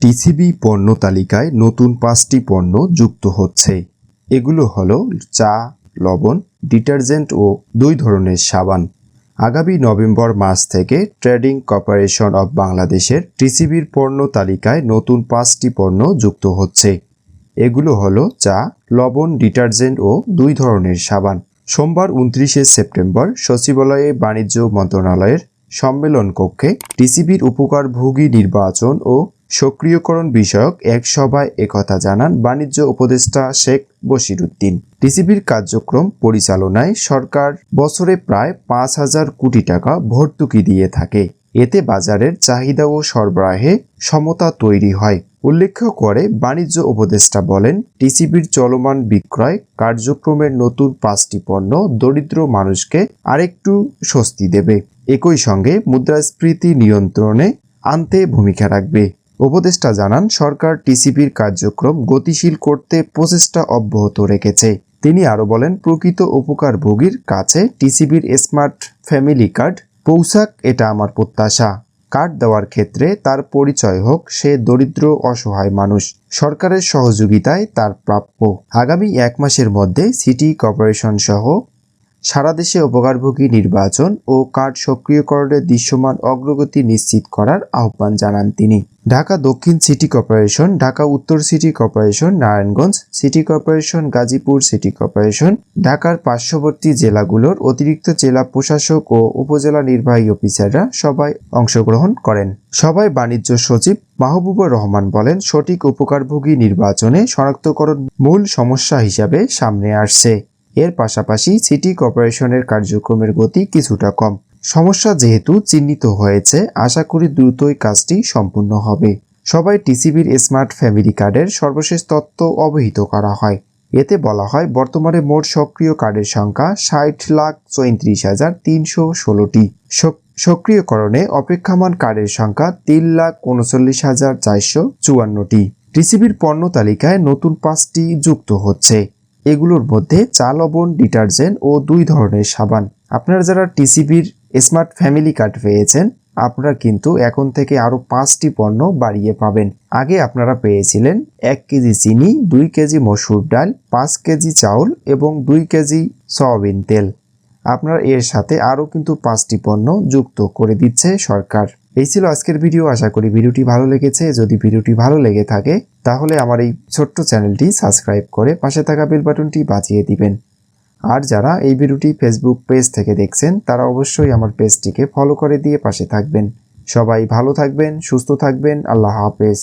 TCB পণ্য তালিকায় নতুন পাঁচটি পণ্য যুক্ত হচ্ছে। এগুলো হলো চা, লবণ, ডিটারজেন্ট ও দুই ধরনের সাবান। আগামী নভেম্বর মাস থেকে ট্রেডিং কর্পোরেশন অব বাংলাদেশের টিসিবির পণ্য তালিকায় নতুন পাঁচটি পণ্য যুক্ত হচ্ছে। এগুলো হলো চা, লবণ, ডিটারজেন্ট ও দুই ধরনের সাবান। সোমবার উনত্রিশে সেপ্টেম্বর সচিবালয়ে বাণিজ্য মন্ত্রণালয়ের সম্মেলন কক্ষে টিসিবির উপকারভোগী নির্বাচন ও সক্রিয়করণ বিষয়ক এক সভায় একথা জানান বাণিজ্য উপদেষ্টা শেখ বশিরুদ্দিন। টিসিবির কার্যক্রম পরিচালনায় সরকার বছরে প্রায় পাঁচ হাজার কোটি টাকা ভর্তুকি দিয়ে থাকে। এতে বাজারের চাহিদা ও সরবরাহে সমতা তৈরি হয়। উল্লেখ্য করে, বাণিজ্য উপদেষ্টা বলেন, টিসিবির চলমান বিক্রয় কার্যক্রমের নতুন পাঁচটি পণ্য দরিদ্র মানুষকে আরেকটু স্বস্তি দেবে। একই সঙ্গে মুদ্রাস্ফীতি নিয়ন্ত্রণে আনতে ভূমিকা রাখবে। উপদেষ্টা জানান, সরকার টিসিবির কার্যক্রম গতিশীল করতে প্রচেষ্টা অব্যাহত রেখেছে। তিনি আরও বলেন, প্রকৃত উপকারভোগীর কাছে টিসিবির স্মার্ট ফ্যামিলি কার্ড, পৌঁছাক এটা আমার প্রত্যাশা। কার্ড দেওয়ার ক্ষেত্রে তার পরিচয় হোক, সে দরিদ্র, অসহায় মানুষ। সরকারের সহযোগিতায় তার প্রাপ্য। আগামী এক মাসের মধ্যে সিটি কর্পোরেশন সহ সারা দেশে উপকারভোগী নির্বাচন ও কার্ড সক্রিয়করণের দৃশ্যমান অগ্রগতি নিশ্চিত করার আহ্বান জানান তিনি। ঢাকা দক্ষিণ সিটি কর্পোরেশন, ঢাকা উত্তর city corporation, Narayanganj city corporation, Gazipur city corporation, ঢাকার পার্শ্ববর্তী জেলাগুলোর অতিরিক্ত জেলা প্রশাসক ও উপজেলা নির্বাহী অফিসাররা সবাই অংশগ্রহণ করেন। সবাই বাণিজ্য সচিব মাহবুবুর রহমান বলেন, সঠিক উপকারভোগী নির্বাচনে শনাক্তকরণ মূল সমস্যা হিসাবে সামনে আসছে। এর পাশাপাশি সিটি কর্পোরেশনের কার্যক্রমের গতি কিছুটা কম। সমস্যা যেহেতু চিহ্নিত হয়েছে, আশা করি দ্রুতই কাজটি সম্পূর্ণ হবে। সবাই টিসিবির স্মার্ট ফ্যামিলি কার্ডের সর্বশেষ তথ্য অবহিত করা হয়। এতে বলা হয়, বর্তমানে মোট সক্রিয় কার্ডের সংখ্যা ষাট লাখ চৌত্রিশ হাজার তিনশো ষোলোটি। সক্রিয়করণে অপেক্ষমান কার্ডের সংখ্যা তিন লাখ উনচল্লিশ হাজার চারশো চুয়ান্নটি। টিসিবির পণ্য তালিকায় নতুন পাঁচটি যুক্ত হচ্ছে। এগুলোর মধ্যে চা, লবণ, ডিটারজেন্ট ও দুই ধরনের সাবান। আপনারা যারা টিসিবির স্মার্ট ফ্যামিলি কার্ড পেয়েছেন, আপনারা কিন্তু এখন থেকে আরও পাঁচটি পণ্য বাড়িয়ে পাবেন। আগে আপনারা পেয়েছিলেন এক কেজি চিনি, দুই কেজি মসুর ডাল, পাঁচ কেজি চাউল এবং দুই কেজি সয়াবিন তেল। আপনার এর সাথে আরও কিন্তু পাঁচটি পণ্য যুক্ত করে দিচ্ছে সরকার। এই ছিল আজকের ভিডিও। আশা করি ভিডিওটি ভালো লেগেছে। যদি ভিডিওটি ভালো লেগে থাকে, তাহলে আমার এই ছোট্ট চ্যানেলটি সাবস্ক্রাইব করে পাশে থাকা বেল বাটনটি বাজিয়ে দিবেন। আর যারা এই ভিডিওটি ফেসবুক পেজ থেকে দেখছেন, তারা অবশ্যই আমার পেজটিকে ফলো করে দিয়ে পাশে থাকবেন। সবাই ভালো থাকবেন, সুস্থ থাকবেন। আল্লাহ হাফেজ।